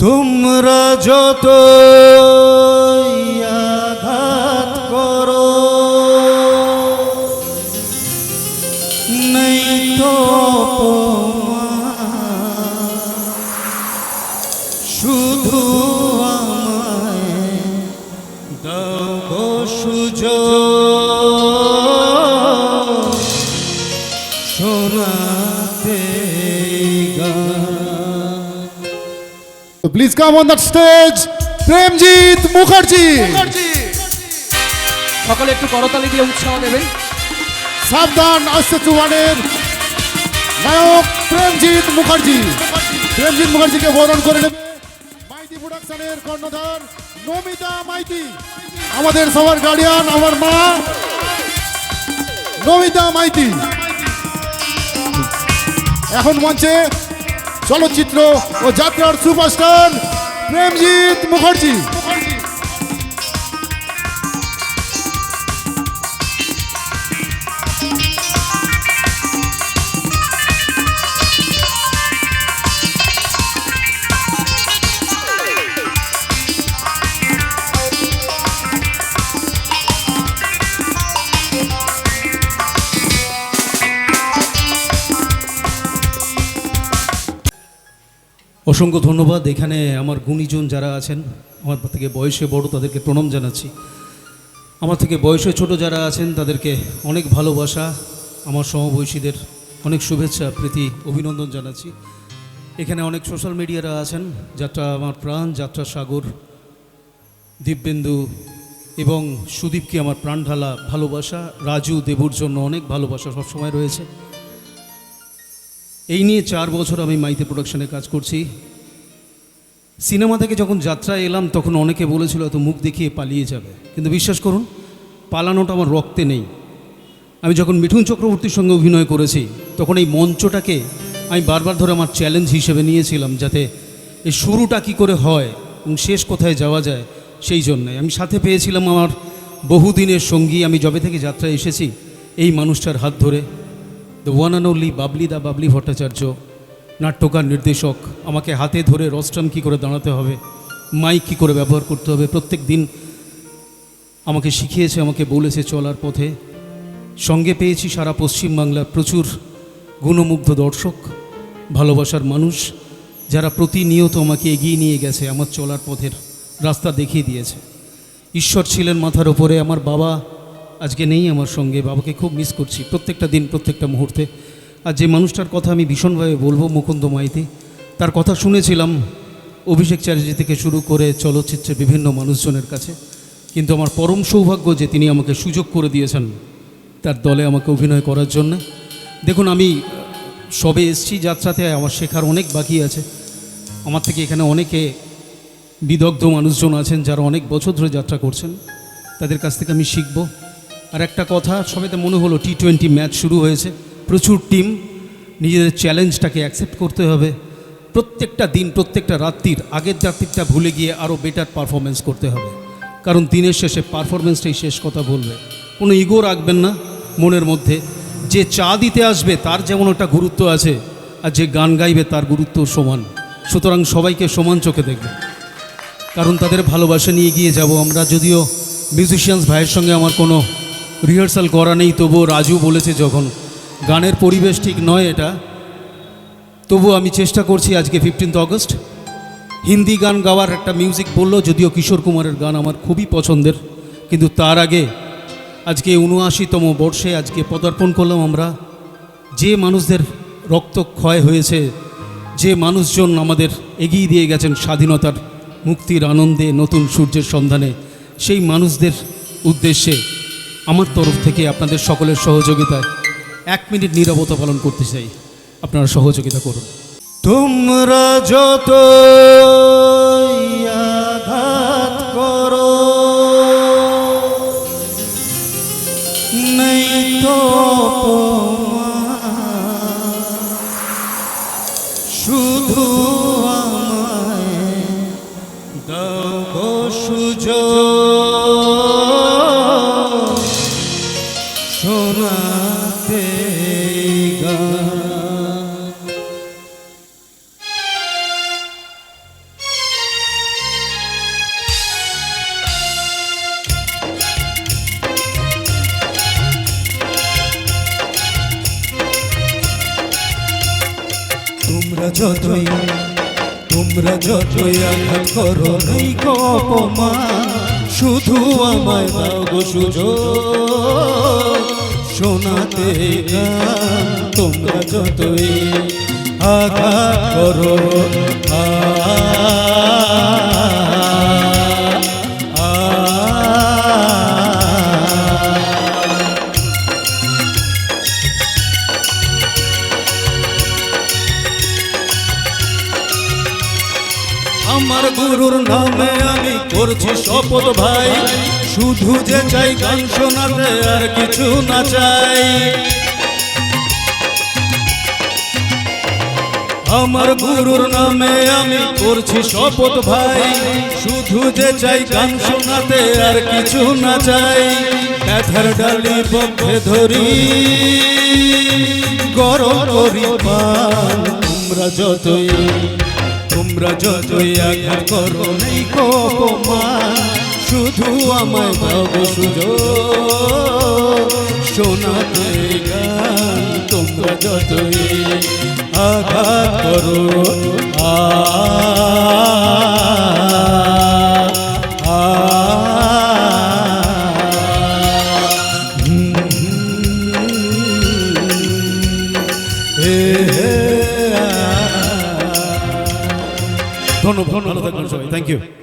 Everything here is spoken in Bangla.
তোমরা যত আঘাত করো নেই তো। শুধু আমায় দাও please come on that stage Premjit Mukherjee সকলে একটু করতালি দিয়ে উৎসাহ দেবেন। সাবধান আসছে চুয়ানের নায়ক প্রেমজিৎ মুখার্জি। প্রেমজিৎ মুখার্জিকে বরণ করে নেবে মাইতি প্রোডাকশনের কর্ণধার নমিতা মাইতি। আমাদের সবার গার্ডিয়ান আমার মা নমিতা মাইতি। এখন মঞ্চে চলচ্চিত্র ও জাতীয় সুপারস্টার প্রেমজিৎ মুখার্জি। অসংখ্য ধন্যবাদ। এখানে আমার গুণীজন যারা আছেন, আমার থেকে বয়সে বড় তাদেরকে প্রণাম জানাচ্ছি। আমার থেকে বয়সে ছোট যারা আছেন, তাদেরকে অনেক ভালোবাসা। আমার সমবয়সীদের অনেক শুভেচ্ছা, প্রীতি, অভিনন্দন জানাচ্ছি। এখানে অনেক সোশ্যাল মিডিয়ারা আছেন, যাত্রা আমার প্রাণ, যাত্রা সাগর, দিব্যেন্দু এবং সুদীপকে আমার প্রাণ ঢালা ভালোবাসা, রাজু, দেবুর জন্য অনেক ভালোবাসা সবসময় রয়েছে। এই নিয়ে চার বছর আমি মাইতে প্রোডাকশনে কাজ করছি। সিনেমা থেকে যখন যাত্রায় এলাম, তখন অনেকে বলেছিল, এত মুখ দেখিয়ে পালিয়ে যাবে। কিন্তু বিশ্বাস করুন, পালানোটা আমার রক্তে নেই। আমি যখন মিঠুন চক্রবর্তীর সঙ্গে অভিনয় করেছি, তখন এই মঞ্চটাকে আমি বারবার ধরে আমার চ্যালেঞ্জ হিসেবে নিয়েছিলাম, যাতে এই শুরুটা কি করে হয় এবং শেষ কোথায় যাওয়া যায় সেই জন্যে। আমি সাথে পেয়েছিলাম আমার বহুদিনের সঙ্গী। আমি যবে থেকে যাত্রায় এসেছি, এই মানুষটার হাত ধরে। The one and only Babli দা বাবলি ভট্টাচার্য নাট্যকার নির্দেশক আমাকে হাতে ধরে রস্টাম কী করে দাঁড়াতে হবে মাইক কী করে ব্যবহার করতে হবে, প্রত্যেক দিন আমাকে শিখিয়েছে, আমাকে বলেছে চলার পথে। সঙ্গে পেয়েছি সারা পশ্চিমবাংলার প্রচুর গুণমুগ্ধ দর্শক, ভালোবাসার মানুষ, যারা প্রতিনিয়ত আমাকে এগিয়ে নিয়ে গেছে, আমার চলার পথের রাস্তা দেখিয়ে দিয়েছে। ঈশ্বর ছিলেন মাথার ওপরে আমার বাবা আজকে নেই আমার সঙ্গে, বাবাকে খুব মিস করছি প্রত্যেকটা দিন, প্রত্যেকটা মুহূর্তে। আর যে মানুষটার কথা আমি ভীষণভাবে বলব মুকুন্দ মাইতি, তার কথা শুনেছিলাম অভিষেক চ্যাটার্জি থেকে শুরু করে চলচ্চিত্রের বিভিন্ন মানুষজনের কাছে। কিন্তু আমার পরম সৌভাগ্য যে তিনি আমাকে সুযোগ করে দিয়েছেন তার দলে আমাকে অভিনয় করার জন্য। দেখুন, আমি সবে এসছি যাত্রাতে, আমার শেখার অনেক বাকি আছে। আমার থেকে এখানে অনেকে বিদগ্ধ মানুষজন আছেন যারা অনেক বছর ধরে যাত্রা করছেন। তাদের কাছ থেকে আমি শিখব। আর একটা কথা সবাইতে মনে হলো টি টোয়েন্টি ম্যাচ শুরু হয়েছে। প্রচুর টিম নিজেদের চ্যালেঞ্জটাকে অ্যাকসেপ্ট করতে হবে। প্রত্যেকটা দিন, প্রত্যেকটা রাত্রির, আগের রাত্রিটা ভুলে গিয়ে আরও বেটার পারফরমেন্স করতে হবে। কারণ দিনের শেষে পারফরমেন্সটাই শেষ কথা বলবে। কোনো ইগো রাখবেন না মনের মধ্যে। যে চা দিতে আসবে, তার যেমন একটা গুরুত্ব আছে, আর যে গান গাইবে, তার গুরুত্ব সমান। সুতরাং সবাইকে সমান চোখে দেখবে। কারণ তাদের ভালোবাসা নিয়ে গিয়ে যাব আমরা, যদিও মিউজিশিয়ানস ভাইয়ের সঙ্গে আমার কোনো রিহার্সাল করা নেই, তবুও রাজু বলেছে যখন। গানের পরিবেশ ঠিক নয় এটা। তবু আমি চেষ্টা করছি আজকে ফিফটিন্থ অগস্ট হিন্দি গান গাওয়ার একটা মিউজিক বলল, যদিও কিশোর কুমারের গান আমার খুবই পছন্দের। কিন্তু তার আগে আজকে উনআশিতম বর্ষে আজকে পদার্পণ করলাম আমরা। যে মানুষদের রক্ত ক্ষয় হয়েছে, যে মানুষজন আমাদের এগিয়ে দিয়ে গেছেন স্বাধীনতার মুক্তির আনন্দে নতুন সূর্যের সন্ধানে, সেই মানুষদের উদ্দেশ্যে আমার তরফ থেকে আপনাদের সকলের সহযোগিতায় এক মিনিট নীরবতা পালন করতে চাই। আপনারা সহযোগিতা করুন। তোমরা যত আঘাত করো, নেই শুধু তোমরা যতই তোমরা যতই আঘাত করো নাই অপমান শুধু আমায় দাও গো সুযোগ। শোনাতে তোমরা যতই আঘাত করো আ আমার গুরুর নামে আমি করছি শপথ ভাই। শুধু যে চাই গান শোনাতে আর কিছু না চাই। আমার গুরুর নামে আমি করছি শপথ ভাই। শুধু যে চাই গান শোনাতে আর কিছু না চাই। ব্যথার ডালি পক্ষে ধরি। গরম পান তোমরা যতই তোমরা যতই আঘাত করো নেই কপমান শুধু আমায় ভাব সুযোগ। শোনাতে তোমরা যতই আঘাত করো, আ ধন্যবাদ ভালো